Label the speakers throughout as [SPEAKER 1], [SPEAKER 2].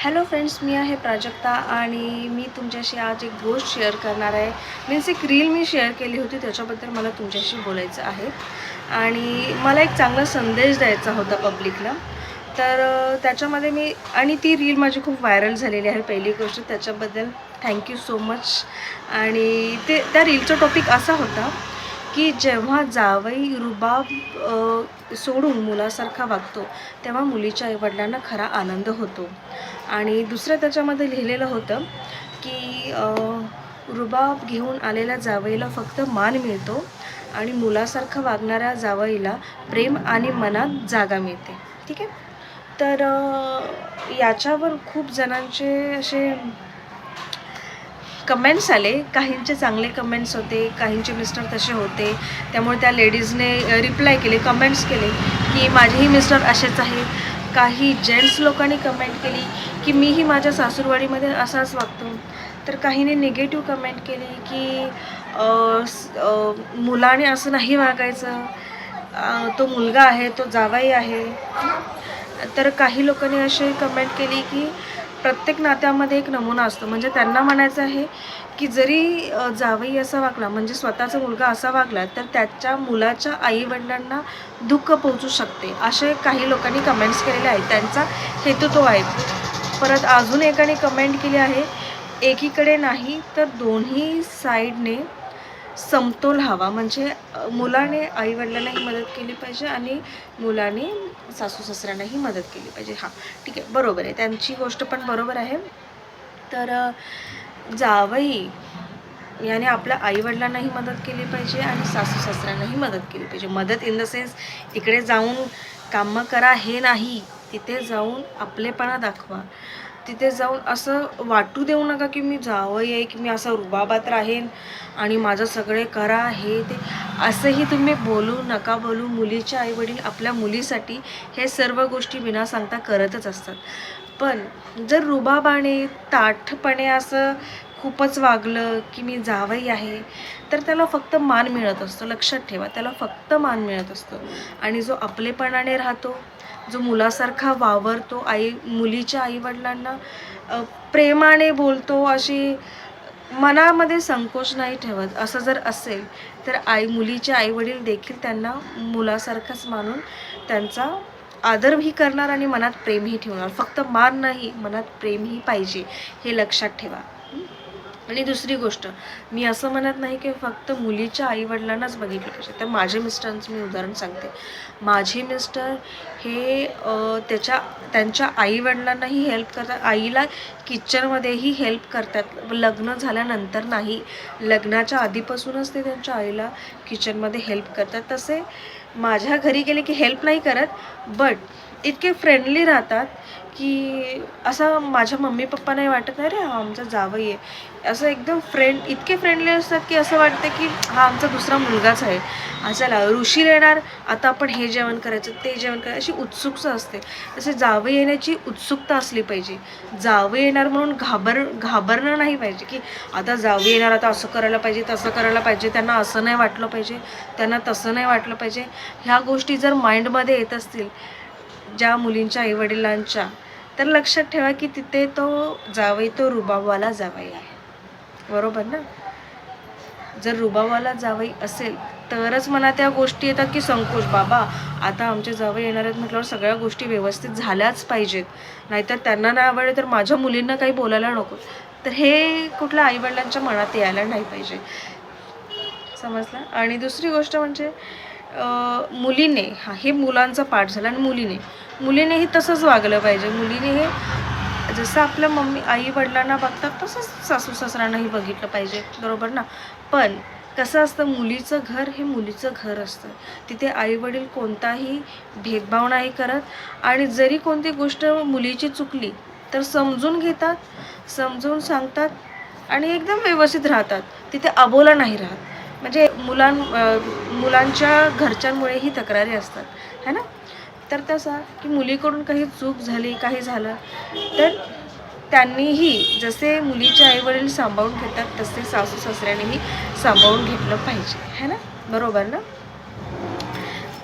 [SPEAKER 1] Hello friends मी आहे प्राजक्ता आणि मी तुमच्याशी आज एक गोष्ट शेअर करणार आहे. मीन्स एक रील मी शेअर केली होती त्याच्याबद्दल मला तुमच्याशी बोलायचं आहे. आणि मला एक चांगला संदेश द्यायचा होता पब्लिकला तर त्याच्यामध्ये मी आणि ती रील माझी खूप व्हायरल झालेली आहे पहिली गोष्ट. त्याच्याबद्दल थँक्यू सो मच आणि ते त्या रीलचा टॉपिक असा होता की जेव्हा जावई रुबाब सोडून मुलासारखा वागतो तेव्हा मुलीच्या आईवडिलांना खरा आनंद होतो. आणि दुसरं त्याच्यामध्ये लिहिलेलं होतं की रुबाब घेऊन आलेल्या जावईला फक्त मान मिळतो आणि मुलासारखं वागणाऱ्या जावईला प्रेम आणि मनात जागा मिळते. ठीक आहे? तर याच्यावर खूप जणांचे असे कमेंट्स आले. काहींचे चांगले कमेंट्स होते काहींचे मिस्टर तसे होते. त्यामुळे त्या लेडीजने रिप्लाय केले कमेंट्स केले की माझेही मिस्टर असेच आहे. काही जेंट्स लोकांनी कमेंट केली की मीही माझ्या सासूरवाडीमध्ये असाच वागतो. तर काहीने निगेटिव्ह कमेंट केली की मुलाने असं नाही वागायचं. तो मुलगा आहे तो जावाई आहे. तर काही लोकांनी अशी कमेंट केली की प्रत्येक नात्यामध्ये एक नमुना असतो. म्हणजे त्यांना म्हणायचं आहे की जरी जावई असा वागला म्हणजे स्वतःचा मुलगा असा वागला तर त्याच्या मुलाच्या आईवडिलांना दुःख पोहोचू शकते असे काही लोकांनी कमेंट्स केलेले आहेत. त्यांचा हेतू तो आहे. परत अजून एकाने कमेंट केली आहे एकीकडे नाही तर दोन्ही साईडने समतोल हवा. म्हणजे मुलाने आईवडिलांनाही मदत केली पाहिजे आणि मुलाने सासू सासऱ्यांनाही मदत केली पाहिजे. हां ठीक आहे. बरोबर आहे. त्यांची गोष्ट पण बरोबर आहे. तर जावई याने आपल्या आईवडिलांनाही मदत केली पाहिजे आणि सासू सासऱ्यांनाही मदत केली पाहिजे. मदत इन द सेन्स इकडे जाऊन कामं करा हे नाही. तिथे जाऊन आपलेपणा दाखवा. तिथे जाऊन असं वाटू देऊ नका की मी जावई आहे की मी असं रुबाबात राहीन आणि माझं सगळे करा हे ते. असंही तुम्ही बोलू नका बोलू. मुलीचे आईवडील आपल्या मुलीसाठी हे सर्व गोष्टी विना सांगता करतच असतात. पण जर रुबाबाने ताठपणे असं खूपच वागलं की मी जावई आहे तर त्याला फक्त मान मिळत असतो. लक्षात ठेवा त्याला फक्त मान मिळत असतो. आणि जो आपलेपणाने राहतो जो मुलासारखा वावरतो आई मुलीच्या आईवडिलांना प्रेमाने बोलतो अशी मनामध्ये संकोच नाही ठेवत. असं जर असेल तर आई मुलीचे आईवडील देखील त्यांना मुलासारखंच मानून त्यांचा आदरही करणार आणि मनात प्रेमही ठेवणार. फक्त मान नाही मनात प्रेमही पाहिजे हे लक्षात ठेवा. आणि दुसरी गोष्ट मी असं म्हणत नाही की फक्त मुलीच्या आईवडिलांनाच बघितलं पाहिजे. तर माझे मिस्टरांचं मी उदाहरण सांगते. माझे मिस्टर हे त्याच्या त्यांच्या आईवडिलांनाही हेल्प करतात. आईला किचनमध्येही हेल्प करतात. लग्न झाल्यानंतर नाही. लग्नाच्या आधीपासूनच ते त्यांच्या आईला किचनमध्ये हेल्प करतात. तसे माझ्या घरी गेले की हेल्प नाही करत बट इतके फ्रेंडली राहतात की असं माझ्या मम्मी पप्पा नाही वाटत अरे हा आमचा जावई आहे. असं एकदम फ्रेंड इतके फ्रेंडली असतात की असं वाटतं की हा आमचा दुसरा मुलगाच आहे. असाला चला ऋषी येणार आता आपण हे जेवण करायचं ते जेवण करायचं अशी उत्सुकता असते. तसे जावं येण्याची उत्सुकता असली पाहिजे. जावं येणार म्हणून घाबर घाबरणं नाही पाहिजे की आता जावं येणार आता असं करायला पाहिजे तसं करायला पाहिजे त्यांना असं नाही वाटलं पाहिजे त्यांना तसं नाही वाटलं पाहिजे. ह्या गोष्टी जर माइंडमध्ये येत असतील ज्या मुलींच्या आईवडिलांच्या तर लक्षात ठेवा की तिथे तो जावई तो रुबाबवाला जावई आहे. बरोबर ना? जर रुबावाला जावई असेल तरच मला त्या गोष्टी येतात की संकोच. बाबा आता आमचे जावई येणार आहेत म्हटल्यावर सगळ्या गोष्टी व्यवस्थित झाल्याच पाहिजेत. नाहीतर त्यांना नाही आवडले तर माझ्या मुलींना काही बोलायला नको. तर हे कुठल्या आईवडिलांच्या मनात यायला नाही पाहिजे. समजलं? आणि दुसरी गोष्ट म्हणजे मुलीने हा हे मुलांचा पाठ झाला आणि मुलीने. मुलीनेही तसंच वागलं पाहिजे. मुलीने हे जसं आपल्या मम्मी आई वडिलांना बघतात तसंच सासू सासऱ्यांनाही बघितलं पाहिजे. बरोबर ना? पण कसं असतं मुलीचं घर हे मुलीचं घर असतं. तिथे आईवडील कोणताही भेदभाव नाही करत आणि जरी कोणती गोष्ट मुलीची चुकली तर समजून घेतात समजून सांगतात आणि एकदम व्यवस्थित राहतात. तिथे अबोला नाही राहत. म्हणजे मुलां मुलांच्या मुलांच्या घरच्यांमुळेही तक्रारी असतात. है ना? तर तसा की मुलीकडून काही चूक झाली काही झालं तर त्यांनीही जसे मुलीचे आईवडील सांभाळून घेतात तसे सासू सासऱ्यानेही सांभाळून घेतलं पाहिजे. है ना? बरोबर ना?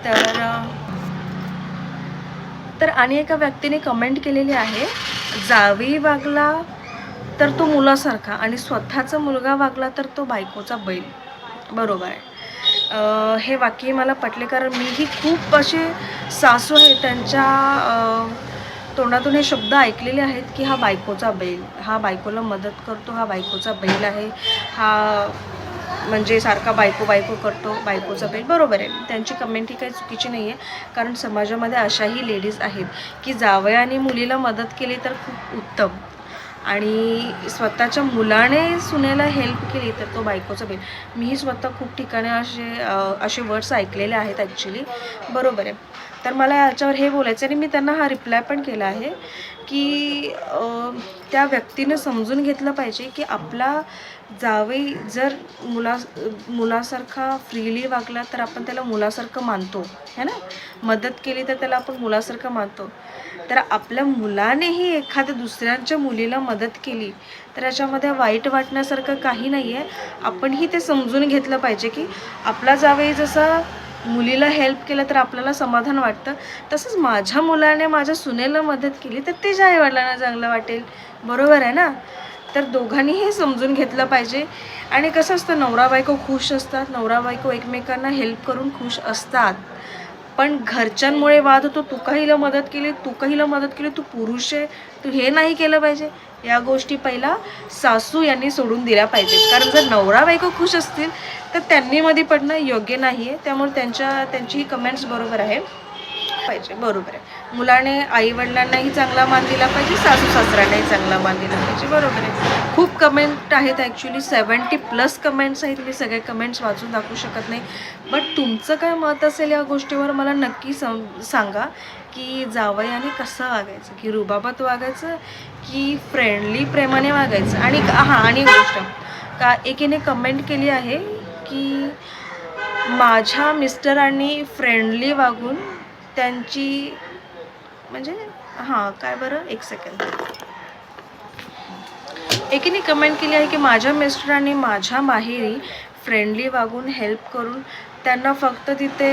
[SPEAKER 1] तर तर आणि एका व्यक्तीने कमेंट केलेली आहे जावी वागला तर तो मुलासारखा आणि स्वतःचा मुलगा वागला तर तो बायकोचा बैल. बरोबर. आहे हे वाक्य मला पटले कारण मीही खूप असे सासू आहे त्यांच्या तोंडातून हे शब्द ऐकलेले आहेत की हा बायकोचा बैल हा बायकोला मदत करतो हा बायकोचा बैल आहे हा म्हणजे सारखा बायको बायको करतो बायकोचा बैल. बरोबर आहे. त्यांची कमेंट ही काही चुकीची नाही आहे कारण समाजामध्ये अशाही लेडीज आहेत की जावयाने मुलीला मदत केली तर खूप उत्तम. आणि स्वतःच्या मुलाने सुनेला हेल्प केली तर तो बायकोचा बेल मीही स्वतः खूप ठिकाणी असे असे वर्ड्स ऐकलेले आहेत ॲक्च्युली बरोबर आहे. तर मला याच्यावर हे बोलायचं आणि मी त्यांना हा रिप्लाय पण केला आहे की त्या व्यक्तीनं समजून घेतलं पाहिजे की आपला जावई जर मुला मुलासारखा फ्रीली वागला तर आपण त्याला मुलासारखं मानतो है ना? मदत केली तर त्याला आपण मुलासारखं मानतो. तर आपल्या मुलानेही एखाद्या दुसऱ्यांच्या मुलीला मदत केली तर याच्यामध्ये वाईट वाटण्यासारखं काही नाही आहे आपणही ते समजून घेतलं पाहिजे की आपला जावई जसा मुलीला हेल्प केलं तर आपल्याला समाधान वाटतं. तसंच माझ्या मुलाने माझ्या सुनेला मदत केली तर ते ज्या आईवडिलांना चांगलं वाटेल. बरोबर आहे ना? तर दोघांनीही समजून घेतलं पाहिजे. आणि कसं असतं नवरा बायको खुश असतात. नवरा बायको एकमेकांना हेल्प करून खुश असतात. पण घरच्यांमुळे वाद होतो. तू काहीला मदत केली तू काहीला मदत केली तू पुरुष आहे तू हे नाही केलं पाहिजे. या गोष्टी पहिला सासू यांनी सोडून दिल्या पाहिजेत. कारण जर नवरा बायको खुश असतील तर त्यांनी मध्ये पडणं योग्य नाही आहे त्यामुळे त्यांच्या त्यांची ही कमेंट्स बरोबर आहे. पाहिजे बरोबर आहे. मुलाने आई वडिलांनाही चांगला मान दिला पाहिजे सासू सासऱ्यांनाही चांगला मान दिला पाहिजे. बरोबर आहे. खूप कमेंट आहेत ॲक्च्युली सेवन्टी प्लस कमेंट्स आहेत. मी सगळे कमेंट्स वाचून दाखवू शकत नाही. बट तुमचं काय मत असेल या गोष्टीवर मला नक्की सम सांगा की जावयाने कसं वागायचं? की रुबाबात वागायचं? की फ्रेंडली प्रेमाने वागायचं? आणि हां आणि गोष्ट. का एकीने कमेंट केली आहे की माझ्या मिस्टरांनी फ्रेंडली वागून त्यांची म्हणजे हां काय बरं? एक सेकंड एकीने कमेंट केली आहे की माझ्या मिस्टरांनी माझ्या माहेरी फ्रेंडली वागून हेल्प करून त्यांना फक्त तिथे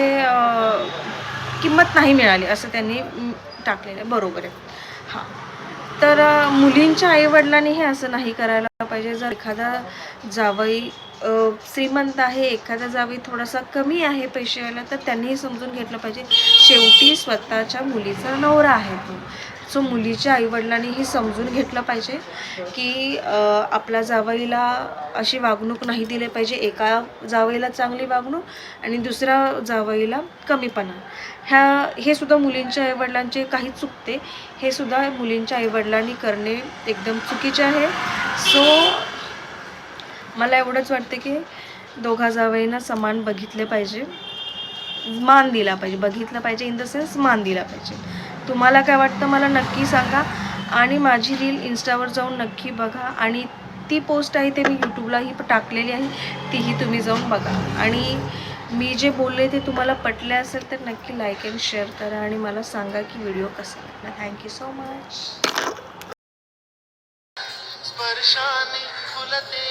[SPEAKER 1] किंमत नाही मिळाली असं त्यांनी टाकलेलं आहे. बरोबर आहे. हां. तर मुलींच्या आईवडिलांनी हे असं नाही करायला पाहिजे. जर एखादा जावई श्रीमंत आहे एखादा जावई थोडासा कमी आहे पैसेवाला तर त्यांनीही समजून घेतलं पाहिजे. शेवटी स्वतःच्या मुलीचा नवरा आहे तो. सो मुलीच्या आईवडिलांनीही समजून घेतलं पाहिजे की आपल्या जावईला अशी वागणूक नाही दिली पाहिजे. एका जावईला चांगली वागणूक आणि दुसऱ्या जावईला कमीपणा. ह्या हे सुद्धा मुलींच्या आईवडिलांचे काही चुकते. हे सुद्धा मुलींच्या आईवडिलांनी करणे एकदम चुकीचे आहे. सो मला एवढंच वाटते की दोघा जावईंना समान बघितले पाहिजे. मान दिला पाहिजे. बघितलं पाहिजे. इन द सेन्स मान दिला पाहिजे. तुम्हाला काय वाटतं मला नक्की सांगा. आणि माझी रील इन्स्टावर जाऊन नक्की बघा. आणि ती पोस्ट आहे ते मी यूट्यूबलाही टाकलेली आहे. तीही तुम्ही जाऊन बघा. आणि मी जे बोलले ते तुम्हाला पटले असेल तर नक्की लाईक अँड शेअर करा. आणि मला सांगा की व्हिडिओ कसा वाटला. थँक्यू सो मच
[SPEAKER 2] स्पर्शाने फुलते